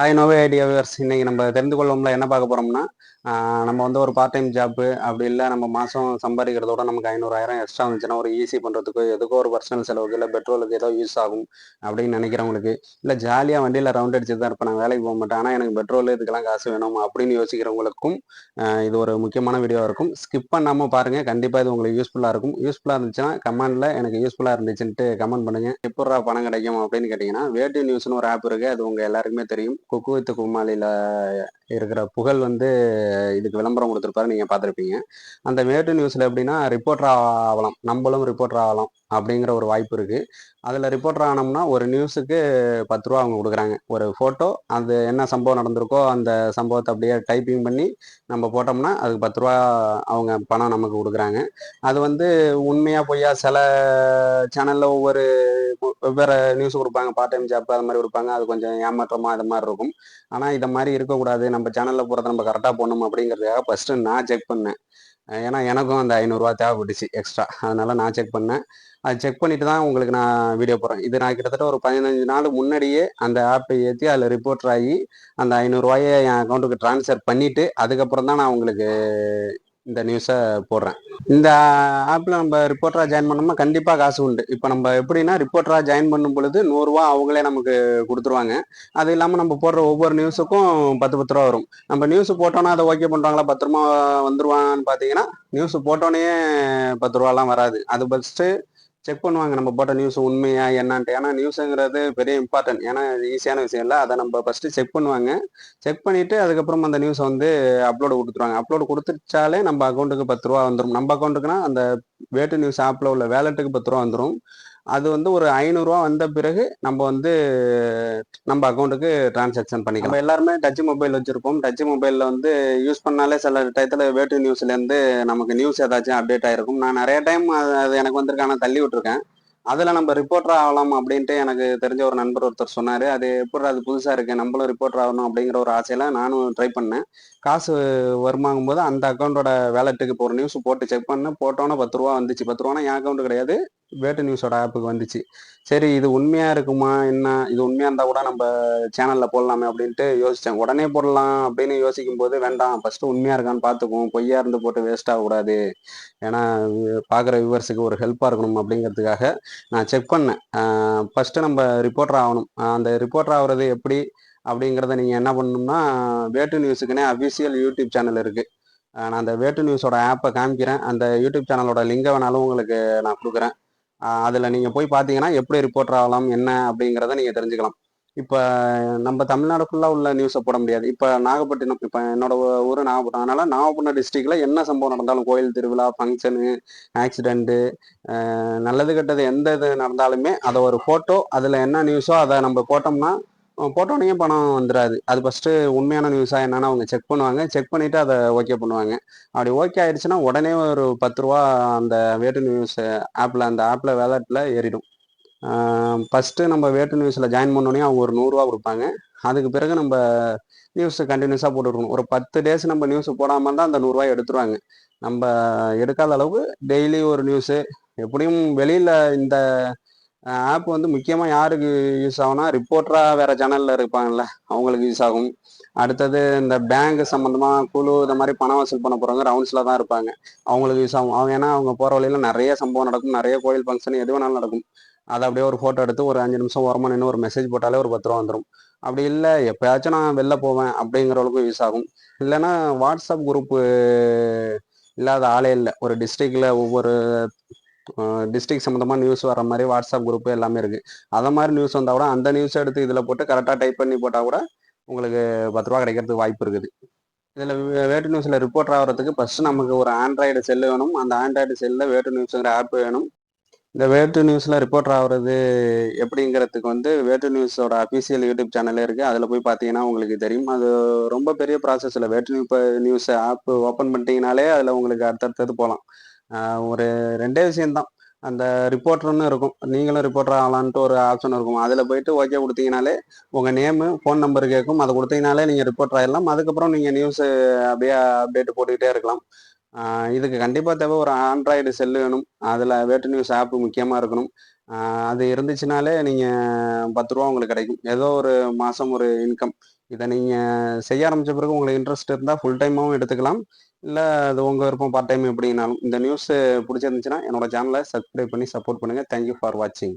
Hi நோவே idea viewers இன்னைக்கு நம்ம தெரிந்து கொள்ளோம்ல என்ன பார்க்க போறோம்னா நம்ம வந்து ஒரு பார்ட் டைம் ஜாப்பு அப்படி இல்லை நம்ம மாதம் சம்பாதிக்கிறதோட நமக்கு ஐநூறாயிரம் எக்ஸ்ட்ரா வந்துச்சுன்னா ஒரு ஈஸி பண்ணுறதுக்கோ எதுக்கோ ஒரு பர்சனல் செலவுக்கு இல்லை பெட்ரோலுக்கு ஏதோ யூஸ் ஆகும் அப்படின்னு நினைக்கிறவங்களுக்கு இல்லை ஜாலியாக வண்டியில் ரவுண்ட் அடிச்சு தான் இருப்பேன் நான் வேலைக்கு போக மாட்டேன் ஆனால் எனக்கு பெட்ரோல் இதுக்கெல்லாம் காசு வேணும் அப்படின்னு யோசிக்கிறவங்களுக்கும் இது ஒரு முக்கியமான வீடியோ இருக்கும். ஸ்கிப் பண்ணாமல் பாருங்கள் கண்டிப்பாக இது உங்களுக்கு யூஸ்ஃபுல்லாக இருக்கும். யூஸ்ஃபுல்லாக இருந்துச்சுன்னா கமெண்ட்டில் எனக்கு யூஸ்ஃபுல்லாக இருந்துச்சுன்ட்டு கமெண்ட் பண்ணுங்கள் எப்படா பணம் கிடைக்கும் அப்படின்னு கேட்டிங்கன்னா வேட்டி நியூஸ்னு ஒரு ஆப் இருக்குது அது உங்கள் எல்லாருக்குமே தெரியும். குக்கு வித்து குமாலியில் இருக்கிற புகழ் வந்து இதுக்கு விளம்பரம் கொடுத்துருப்பாரு நீங்கள் பார்த்துருப்பீங்க. அந்த மேட்டு நியூஸில் எப்படின்னா ரிப்போர்ட்டர் ஆகலாம் நம்மளும் ரிப்போர்ட்டர் ஆகலாம் அப்படிங்கிற ஒரு வாய்ப்பு இருக்குது அதில் ரிப்போர்ட்டர் ஆனோம்னா ஒரு நியூஸுக்கு பத்து ரூபா அவங்க கொடுக்குறாங்க. ஒரு ஃபோட்டோ அது என்ன சம்பவம் நடந்திருக்கோ அந்த சம்பவத்தை அப்படியே டைப்பிங் பண்ணி நம்ம போட்டோம்னா அதுக்கு பத்து ரூபா அவங்க பணம் நமக்கு கொடுக்குறாங்க. அது வந்து உண்மையாக பொய்யா சில சேனலில் ஒவ்வொரு வெவ்வேறு நியூஸ் கொடுப்பாங்க. பார்ட் டைம் ஜாப் அது மாதிரி கொடுப்பாங்க. அது கொஞ்சம் ஏமாற்றமாக அது மாதிரி இருக்கும். ஆனால் இதை மாதிரி இருக்கக்கூடாது. நம்ம சேனலில் போகிறத நம்ம கரெக்டாக போடணும் அப்படிங்கிறதுக்காக ஃபஸ்ட்டு நான் செக் பண்ணேன். ஏன்னா எனக்கும் அந்த ஐநூறுரூவா தேவைப்பட்டுச்சு எக்ஸ்ட்ரா அதனால நான் செக் பண்ணேன். அது செக் பண்ணிட்டு தான் உங்களுக்கு நான் வீடியோ போடுறேன். இது நான் கிட்டத்தட்ட ஒரு பதினஞ்சு நாள் முன்னாடியே அந்த ஆப்பை ஏற்றி அதில் ரிப்போர்ட் ஆகி அந்த ஐநூறுரூவாயை என் அக்கௌண்ட்டுக்கு ட்ரான்ஸ்ஃபர் பண்ணிவிட்டு அதுக்கப்புறம் தான் நான் உங்களுக்கு இந்த நியூஸை போடுறேன். இந்த ஆப்பில் நம்ம ரிப்போர்ட்டராக ஜாயின் பண்ணோம்னா கண்டிப்பாக காசு உண்டு. இப்போ நம்ம எப்படின்னா ரிப்போர்ட்டராக ஜாயின் பண்ணும் பொழுது நூறுரூவா அவங்களே நமக்கு கொடுத்துருவாங்க. அது இல்லாமல் நம்ம போடுற ஒவ்வொரு நியூஸுக்கும் பத்து பத்து ரூபா வரும். நம்ம நியூஸ் போட்டோன்னா அதை ஓகே பண்ணுறாங்களா பத்து ரூபா வந்துருவான்னு பார்த்தீங்கன்னா நியூஸ் போட்டோன்னே பத்து ரூபாலாம் வராது. அது ஃபஸ்ட்டு செக் பண்ணுவாங்க. நம்ம போட்ட நியூஸ் உண்மையா என்னான்ட்டு. ஏன்னா நியூஸுங்கிறது பெரிய இம்பார்ட்டன்ட் ஏன்னா ஈஸியான விஷயம் இல்லை. அதை நம்ம ஃபஸ்ட்டு செக் பண்ணுவாங்க. செக் பண்ணிவிட்டு அதுக்கப்புறம் அந்த நியூஸை வந்து அப்லோடு கொடுத்துருவாங்க. அப்லோடு கொடுத்துச்சாலே நம்ம அக்கௌண்ட்டுக்கு பத்து ரூபா வந்துடும் நம்ம அக்கௌண்ட்டுக்குனா அந்த வேட்டு நியூஸ் ஆப்பில் உள்ள வேலெட்டுக்கு பத்து ரூபா வந்துடும் அது வந்து ஒரு ஐநூறுரூவா வந்த பிறகு நம்ம வந்து நம்ம அக்கௌண்ட்டுக்கு டிரான்சாக்ஷன் பண்ணிக்கலாம். எல்லாருமே டச் மொபைல் வச்சுருப்போம். டச் மொபைலில் வந்து யூஸ் பண்ணாலே சில டயத்தில் வேட்டு நியூஸ்லேருந்து நமக்கு நியூஸ் ஏதாச்சும் அப்டேட் ஆகிருக்கும் நான் நிறைய டைம் அது எனக்கு வந்திருக்கு. ஆனால் தள்ளி விட்டுருக்கேன். அதில் நம்ம ரிப்போர்ட்டர் ஆகலாம் அப்படின்ட்டு எனக்கு தெரிஞ்ச ஒரு நண்பர் ஒருத்தர் சொன்னார். அது எப்படி அது புதுசாக இருக்குது நம்மளும் ரிப்போர்ட்டர் ஆகணும் அப்படிங்கிற ஒரு ஆசையில் நானும் ட்ரை பண்ணேன். காசு வருமாங்கும் போது அந்த அக்கௌண்ட்டோட வேலெட்டுக்கு இப்போ ஒரு நியூஸ் போட்டு செக் பண்ணேன். போட்டோன்னே பத்து ரூபா வந்துச்சு. பத்து ரூபானா என் அக்கௌண்ட் கிடையாது. வேட்டு நியூஸோட ஆப்புக்கு வந்துச்சு. சரி இது உண்மையா இருக்குமா? என்ன? இது உண்மையா இருந்தா கூட நம்ம சேனல்ல போடலாமே அப்படின்ட்டு யோசிச்சேன். உடனே போடலாம் அப்படின்னு யோசிக்கும் போது வேண்டாம். ஃபர்ஸ்ட் உண்மையா இருக்கான்னு பார்த்துக்குவோம். பொய்யா இருந்து போட்டு வேஸ்ட் ஆகக்கூடாது. ஏன்னா பார்க்குற வியூவர்ஸுக்கு ஒரு ஹெல்ப்பாக இருக்கணும் அப்படிங்கிறதுக்காக நான் செக் பண்ணேன். ஃபர்ஸ்ட் நம்ம ரிப்போர்ட்டர் ஆகணும். அந்த ரிப்போர்ட்டர் ஆகுறது எப்படி அப்படிங்கிறத நீங்கள் என்ன பண்ணணும்னா வேட்டு நியூஸுக்குன்னே அபிஷியல் யூடியூப் சேனல் இருக்குது நான் அந்த வேட்டு நியூஸோட ஆப்பை காமிக்கிறேன். அந்த யூடியூப் சேனலோட லிங்கை வேணாலும் உங்களுக்கு நான் கொடுக்குறேன். அதில் நீங்கள் போய் பார்த்தீங்கன்னா எப்படி ரிப்போர்ட் ஆகலாம் என்ன அப்படிங்கிறத நீங்கள் தெரிஞ்சுக்கலாம். இப்போ நம்ம தமிழ்நாடு ஃபுல்லாக உள்ள நியூஸை போட முடியாது. இப்போ நாகப்பட்டினம் இப்போ என்னோட ஊர் நாகப்பட்டினம். அதனால் நாகப்பட்டினம் டிஸ்ட்ரிக்டில் என்ன சம்பவம் நடந்தாலும் கோயில் திருவிழா ஃபங்க்ஷனு ஆக்சிடெண்ட்டு நல்லது கெட்டது எந்த இது நடந்தாலுமே அதை ஒரு ஃபோட்டோ அதில் என்ன நியூஸோ அதை நம்ம போட்டோம்னா போட்டோன்னே பணம் வந்துடாது அது ஃபஸ்ட்டு உண்மையான நியூஸாக என்னென்னு அவங்க செக் பண்ணுவாங்க. செக் பண்ணிவிட்டு அதை ஓகே பண்ணுவாங்க. அப்படி ஓகே ஆயிடுச்சுன்னா உடனே ஒரு பத்து ரூபா அந்த வேட்டு நியூஸ் ஆப்பில் அந்த ஆப்பில் வேலட்டில் ஏறிடும். ஃபஸ்ட்டு நம்ம வேட்டு நியூஸில் ஜாயின் பண்ணோடனே அவங்க ஒரு நூறுரூவா கொடுப்பாங்க. அதுக்கு பிறகு நம்ம நியூஸ் கண்டினியூஸாக போட்டுருக்கணும் ஒரு பத்து டேஸ் நம்ம நியூஸ் போடாமல் இருந்தால் அந்த நூறுரூவா எடுத்துருவாங்க. நம்ம எடுக்காத அளவுக்கு டெய்லி ஒரு நியூஸு எப்படியும் வெளியில் இந்த ஆப் வந்து முக்கியமாக யாருக்கு யூஸ் ஆகும்னா ரிப்போர்ட்டராக வேறு சேனலில் இருப்பாங்கல்ல அவங்களுக்கு யூஸ் ஆகும். அடுத்தது இந்த பேங்க் சம்மந்தமாக குழு இந்த மாதிரி பணம் வசூல் பண்ண போகிறவங்க ரவுண்ட்ஸில் தான் இருப்பாங்க. அவங்களுக்கு யூஸ் ஆகும். அவங்க ஏன்னா அவங்க போகிற வழியில் நிறைய சம்பவம் நடக்கும். நிறைய கோயில் ஃபங்க்ஷன் எது வேணாலும் நடக்கும். அதை அப்படியே ஒரு ஃபோட்டோ எடுத்து ஒரு அஞ்சு நிமிஷம் ஓரமாக நின்று ஒரு மெசேஜ் போட்டாலே ஒரு பத்து ரூபா வந்துடும் அப்படி இல்லை எப்போயாச்சும் நான் வெளில போவேன் அப்படிங்கிறவளுக்கும் யூஸ் ஆகும். இல்லைன்னா வாட்ஸ்அப் குரூப்பு இல்லாத ஆளே இல்லை. ஒரு டிஸ்ட்ரிக்டில் ஒவ்வொரு டிஸ்ட்ரிக்ட் சம்மந்தமாக நியூஸ் வர மாதிரி வாட்ஸ்அப் குரூப் எல்லாமே இருக்குது அதை மாதிரி நியூஸ் வந்தால் கூட அந்த நியூஸ் எடுத்து இதில் போட்டு கரெக்டாக டைப் பண்ணி போட்டால் கூட உங்களுக்கு பத்து ரூபா கிடைக்கிறதுக்கு வாய்ப்பு இருக்குது. இதில் வேட்டு நியூஸில் ரிப்போர்ட் ஆகிறதுக்கு ஃபஸ்ட்டு நமக்கு ஒரு ஆண்ட்ராய்டு செல்லு வேணும். அந்த ஆண்ட்ராய்டு செல்லில் வேட்டு நியூஸுங்கிற ஆப் வேணும். இந்த வேட்டு நியூஸில் ரிப்போர்ட் ஆகிறது எப்படிங்கிறதுக்கு வந்து வேட்டு நியூஸோட அஃபீஷியல் யூடியூப் சேனலே இருக்குது அதில் போய் பார்த்தீங்கன்னா உங்களுக்கு தெரியும். அது ரொம்ப பெரிய ப்ராசஸ் இல்லை வேட்டு நியூ நியூஸ் ஆப் ஓப்பன் பண்ணிட்டீங்கனாலே அதில் உங்களுக்கு அடுத்தடுத்தது போகலாம். ஒரு ரெண்டே விஷயம்தான். அந்த ரிப்போர்ட்டர்னு இருக்கும். நீங்களும் ரிப்போர்ட்டர் ஆகலான்ட்டு ஒரு ஆப்ஷன் இருக்கும். அதில் போயிட்டு ஓகே கொடுத்தீங்கனாலே உங்கள் நேமு ஃபோன் நம்பர் கேட்கும் அதை கொடுத்தீங்கனாலே நீங்கள் ரிப்போர்ட் ஆகிடலாம் அதுக்கப்புறம் நீங்கள் நியூஸு அப்படியே அப்டேட் போட்டுக்கிட்டே இருக்கலாம். இதுக்கு கண்டிப்பாக தேவை ஒரு ஆண்ட்ராய்டு செல்லு வேணும். அதில் வேட்டு நியூஸ் ஆப் முக்கியமாக இருக்கணும். அது இருந்துச்சுனாலே நீங்கள் பத்து ரூபா உங்களுக்கு கிடைக்கும். ஏதோ ஒரு மாதம் ஒரு இன்கம் இதை நீங்கள் செய்ய ஆரம்பித்த பிறகு உங்களுக்கு இன்ட்ரெஸ்ட் இருந்தால் ஃபுல் டைமாகவும் எடுத்துக்கலாம். இல்லை அது உங்கள் விருப்பம் பார்ட் டைம் எப்படினாலும் இந்த நியூஸ் பிடிச்சிருந்துச்சுன்னா என்னோட சேனலை சப்ஸ்கிரைப் பண்ணி சப்போர்ட் பண்ணுங்கள் தேங்க்யூ ஃபார் வாட்சிங்